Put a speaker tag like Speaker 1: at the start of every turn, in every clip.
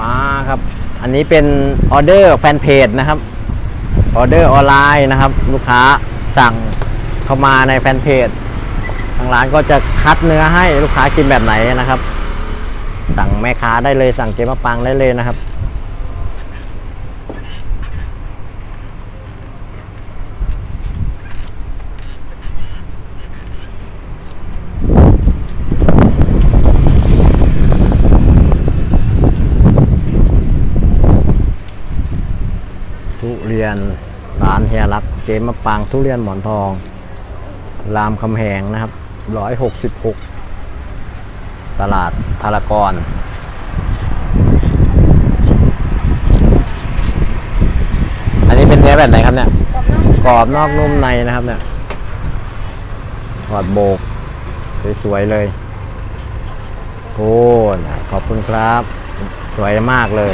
Speaker 1: มาครับ อันนี้เป็นออเดอร์แฟนเพจนะครับ ออเดอร์ออนไลน์นะครับ ลูกค้าสั่งเข้ามาในแฟนเพจ ทางร้านก็จะคัดเนื้อให้ลูกค้ากินแบบไหนนะครับ สั่งแม่ค้าได้เลยสั่งเจมะปังได้เลยนะครับ ทุเรียนร้านเฮียรักเจมะปางทุเรียนหมอนทอง รามคำแหงนะครับร้อยหกสิบหกตลาดธารกรอันนี้เป็นเนื้อแบบไหนครับเนี่ย กรอบนอกนุ่มในนะครับเนี่ยถอดโบก สวยๆเลยโอ้ขอบคุณครับ สวยมากเลย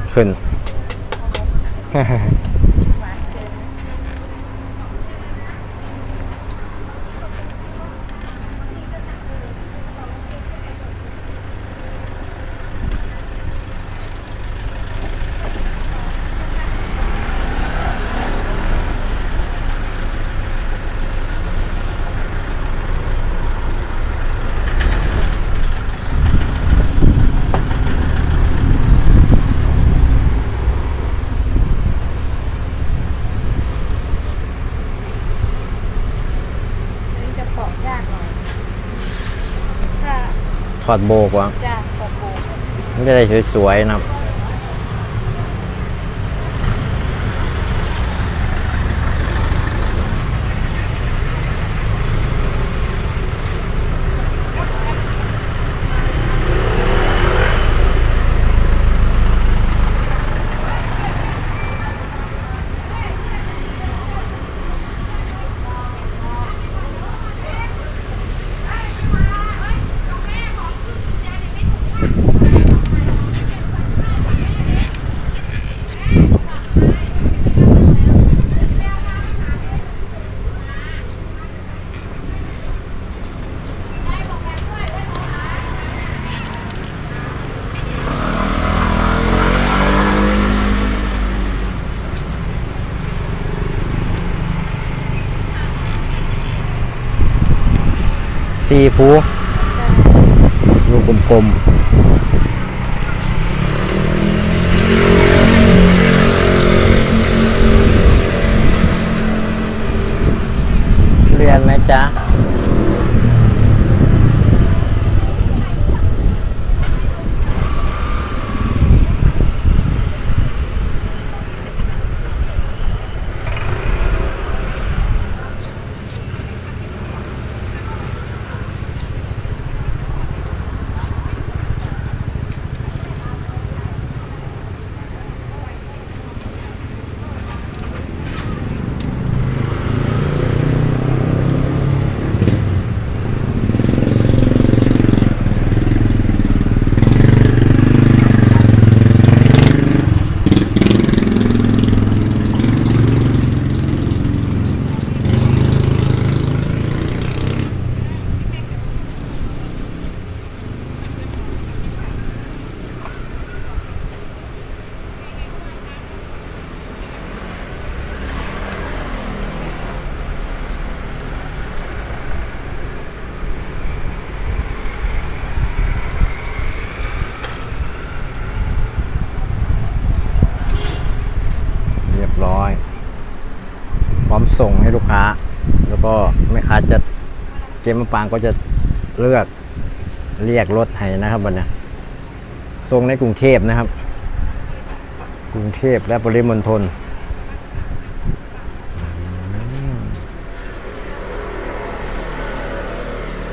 Speaker 1: ดขึ้น
Speaker 2: จะปอกยากหน่อยถ้า
Speaker 1: ถอดโบกวะ
Speaker 2: จะปอกโบก
Speaker 1: มันจะได้สวยๆนะครับ ซีฟูลูกกลมๆเรียนไหมจ๊ะ ลูกค้า แล้วก็แม่ค้าจะเจมะปางก็จะเลือกเรียกรถให้นะครับวันเนี้ยส่งในกรุงเทพนะครับ กรุงเทพและปริมณฑลอืม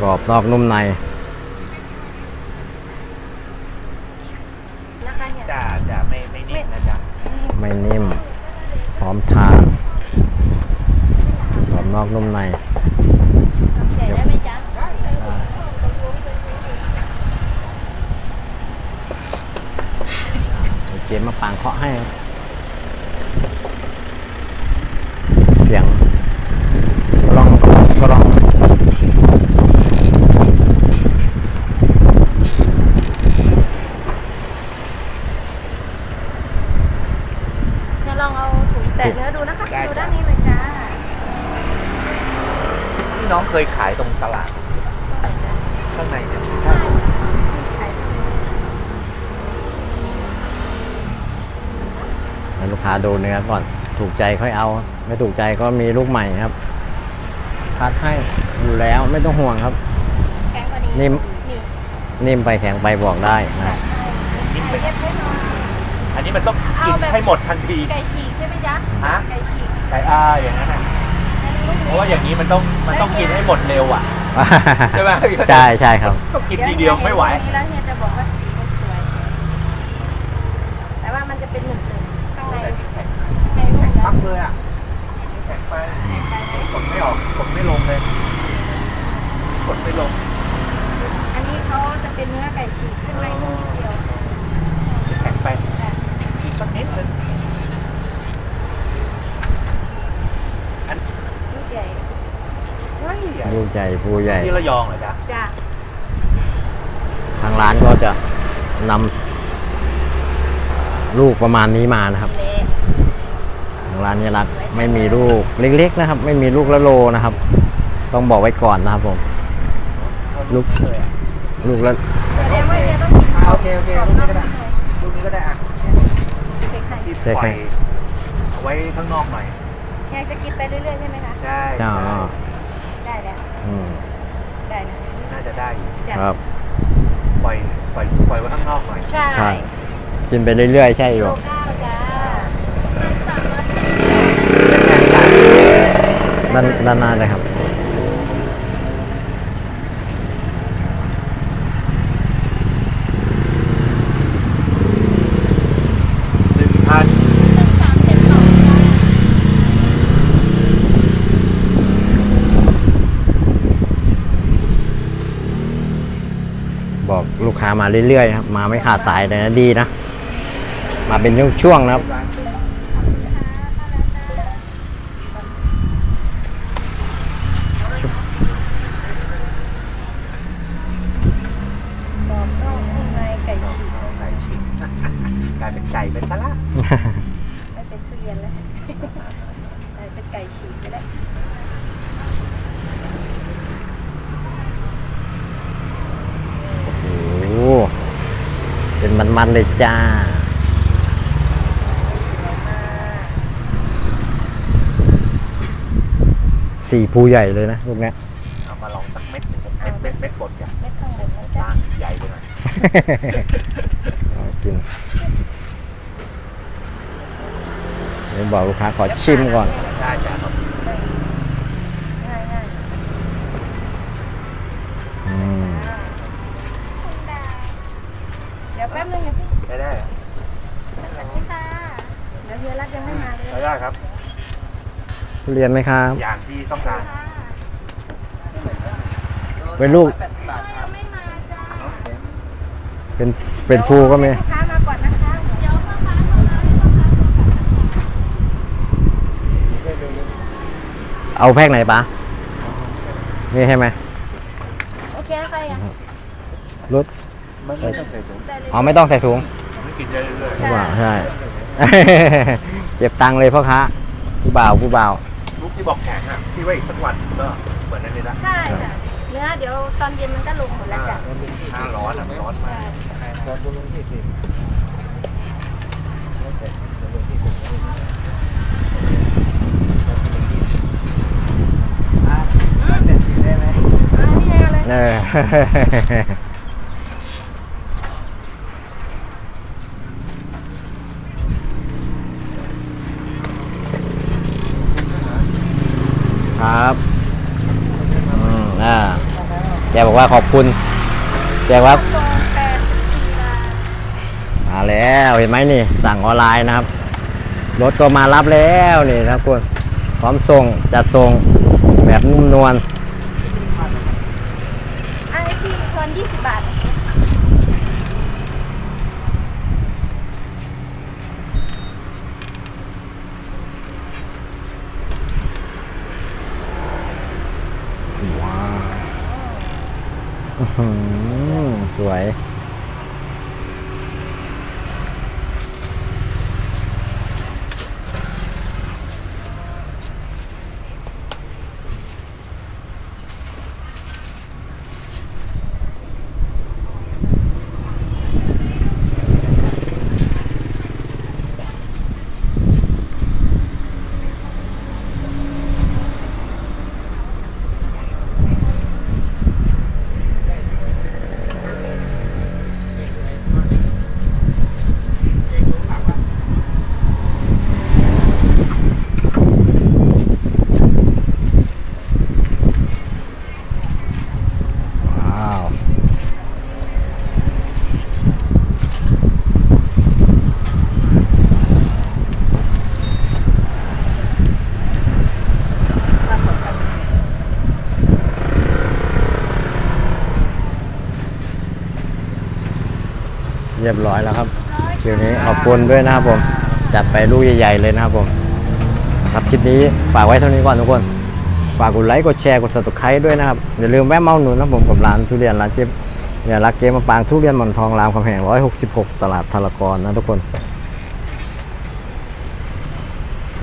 Speaker 1: กรอบนอกนุ่มใน
Speaker 2: นะคะเนี่ย
Speaker 3: จะจะไม่ไม่นิ่มนะจ๊ะ
Speaker 1: ไม่นิ่ม พร้อมทานกรอบ นอกนุ่มใน
Speaker 2: ใจ๊
Speaker 1: เจมมาปางเคาะให้
Speaker 2: น้อ
Speaker 3: งเคยขายตรงตลาด
Speaker 2: ตรงไหนจ๊ะ
Speaker 3: ข้างในเนี่ย
Speaker 2: ใช่ขาย
Speaker 1: ให้ลูกค้าดูเนื้อก่อนถูกใจค่อยเอา ไม่ถูกใจก็มีลูกใหม่ครับคัดให้อยู่แล้วไม่ต้องห่วงครับ
Speaker 2: แข็งกว่านี้
Speaker 1: นิ่ม
Speaker 2: นี่
Speaker 1: นิ่มไปแข็งไปบอกได้นะครับ
Speaker 3: นิ่มไป
Speaker 2: เย็บให้หน่อย
Speaker 3: อันนี้มันต้องกิน
Speaker 2: เอาแบบ
Speaker 3: ให้หมดทันที
Speaker 2: ไก่ฉีกใช่ไหมจ๊ะ
Speaker 3: ฮะ
Speaker 2: ไก่ฉีก
Speaker 3: ไก่อ้าอย่างนั้นน่ะ เพราะว่าอย่างนี้มันต้องมันต้องกินให้หมดเร็วอะ ใช่ไหม
Speaker 1: ใช่ใช่ครับ
Speaker 3: ต้องกินทีเดียวไม่ไหว
Speaker 2: เดี๋ยเฮียเนตรงนี้แล้วเฮียจะบอกว่าสีมันสวย แต่ว่ามันจะเป็นหนึบๆข้างในให้ลูก
Speaker 3: ปั
Speaker 2: นะ
Speaker 3: กเลยอะแข็งไปกดไม่ออกกดไม่ลงเลยกดไม่ลง
Speaker 2: อันนี้เขาจะเป็นเนื้อไก่ฉีกข้างในนุ่มนิดเดียว
Speaker 3: แข็งไป
Speaker 2: ค่ะ
Speaker 3: อีกสักนิดนึง
Speaker 2: ลูกใหญ่
Speaker 3: เฮ้ย
Speaker 1: ลูกใหญ่ผู้ใหญ่
Speaker 3: ที่ระยองเหรอจ๊ะ
Speaker 2: จ้ะ
Speaker 1: ทางร้านก็จะนำลูกประมาณนี้มานะครับ
Speaker 2: เละ
Speaker 1: ทางร้านนี้รักไม่มีลูกเล็กๆนะครับ ไม่มีลูกละโลนะครับ ต้องบอกไว้ก่อนนะครับผม ลูก
Speaker 3: เลยอะ
Speaker 1: ลูกละ
Speaker 2: แสดงว่าเฮียต้องกิน
Speaker 3: โอเคโอเค
Speaker 2: กรอบ
Speaker 3: ลูก
Speaker 2: น
Speaker 3: นี้
Speaker 2: อก
Speaker 3: ก็ได้
Speaker 2: นุ่มใน
Speaker 3: ลูกนี้ก็ได้อะ
Speaker 2: เค้กไข่
Speaker 3: ที่ปล่อยเอาไว้ข้างนอกหน่อย
Speaker 2: แค่จะกินไปเรื่อยๆใช่ไหมคะ
Speaker 3: ได้
Speaker 1: เจ้า
Speaker 2: ได้แล้ว
Speaker 1: อืม
Speaker 2: ได้นะ
Speaker 3: น่าจะได้อยู่
Speaker 2: จ้ะ
Speaker 1: ครับ
Speaker 3: ปล่อยปล่อยปล่อยไว้ข้างนอกหน่อย
Speaker 2: ใช่
Speaker 1: ใช่ กินไปเรื่อยๆ ใช่อ
Speaker 2: โล
Speaker 1: ยู่
Speaker 2: เก้าจ้า
Speaker 1: ด้านด้านหน้าเลยครับ
Speaker 3: หนึ่งพัน
Speaker 2: หนึ่งสามเจ็ดสองจ้า
Speaker 1: บอกลูกค้า มาเรื่อยๆครับมาไม่ขาดสายเลยนะดีนะ มาเป็นช่วงๆนะครับ
Speaker 2: กรอบนอกนุ่มในไก่ฉีก
Speaker 3: ไก่ฉีกกลายเป็นไก่เป็นซะละ
Speaker 2: ไม่เป็นทุเรียนแล้วกลายเป็นไก่ฉีกไปแล้ว
Speaker 1: โอ้โหเป็น มันๆเลยจ้า สี่ภูใหญ่เลยนะลูกเนี้ย
Speaker 3: เอามาลองสักเม็ดหนึ่งเม็ดเม็ดเม็ดบดจ้ะ
Speaker 2: เม็ดข้างบนนะจ๊ะ
Speaker 3: ล่างใหญ่ไปหน่อย
Speaker 1: เอากินเดี๋ยวบอกลูกค้าขอชิมก่อน
Speaker 3: ได้จ้ะครับ
Speaker 2: ง่ายง่าย
Speaker 1: อืม
Speaker 2: เดี๋ยวแป๊บนึงนะพี่
Speaker 3: ได้ได้
Speaker 2: สวัสดีค่ะ เดี๋ยวเฮียรัก ยังไม่มาเลย
Speaker 3: ได้ได้ครับ
Speaker 1: ทุเรียนไหมครับ
Speaker 3: อย่างที่ต้องการ
Speaker 2: ค่ะ
Speaker 1: เป็นลูก
Speaker 2: ยังไม่มาจ้า
Speaker 1: เป็นเป็นภูก็มี
Speaker 2: ลูกค้ามาก่อนนะคะ เดี๋ยวพ่อค้าโทรมาให้พ่อค้าโทรกลับ
Speaker 1: เอาแพ็กไหนปะนี่ให้ไหม
Speaker 2: โอเคนะคะยัง
Speaker 1: รถ
Speaker 3: ไม่ไม่ต้องใส่ถุง
Speaker 2: ได้เลย
Speaker 1: อ๋อไม่ต้องใส่ถุง
Speaker 3: ไม่กินได้เรื่อย
Speaker 1: ผู้บ่าวใช่ เก็บตังค์เลยพ่อค้าผู้บ่าวผู้บ่าว
Speaker 3: ๆลูกที่บอกแข็งอะที่ไว้อีกสักวันก็เหมือนนั่นเลยละ
Speaker 2: ใช่ค่ะเนื้อเดี๋ยวตอนเย็นมันก็ลงหมดแล้วจ้ะ
Speaker 3: หน้าร้อนอะร้อนมาก
Speaker 2: อ่านี่ไงเลย
Speaker 1: เออ ครับอืมอ่าแกบอกว่าขอบคุณแกว่า
Speaker 2: ตรงแปดสี่บาท
Speaker 1: มาแล้วเห็นไหมนี่ สั่งออนไลน์นะครับรถก็มารับแล้วนี่นะคุณพร้อมส่งจัดส่งแบบนุ่มนวล
Speaker 2: ไอ้ที่คนยี่สิบบาท
Speaker 1: อื้อหือ สวย ว้าว เรียบร้อยแล้วครับคิวนี้ขอบคุณด้วยนะครับผมจัดไปลูกใหญ่ๆเลยนะครับผมครับคลิปนี้ฝากไว้เท่านี้ก่อนทุกคนฝากกดไลค์กดแชร์กด subscribe ด้วยนะครับอย่าลืมแวะเมาหนุนนะผมกับร้านทุเรียนร้านเจ๊อย่ารักเจ๊มาปางทุเรียนหมอนทองรามคำแหง166 ตลาดทารกรนะทุกคน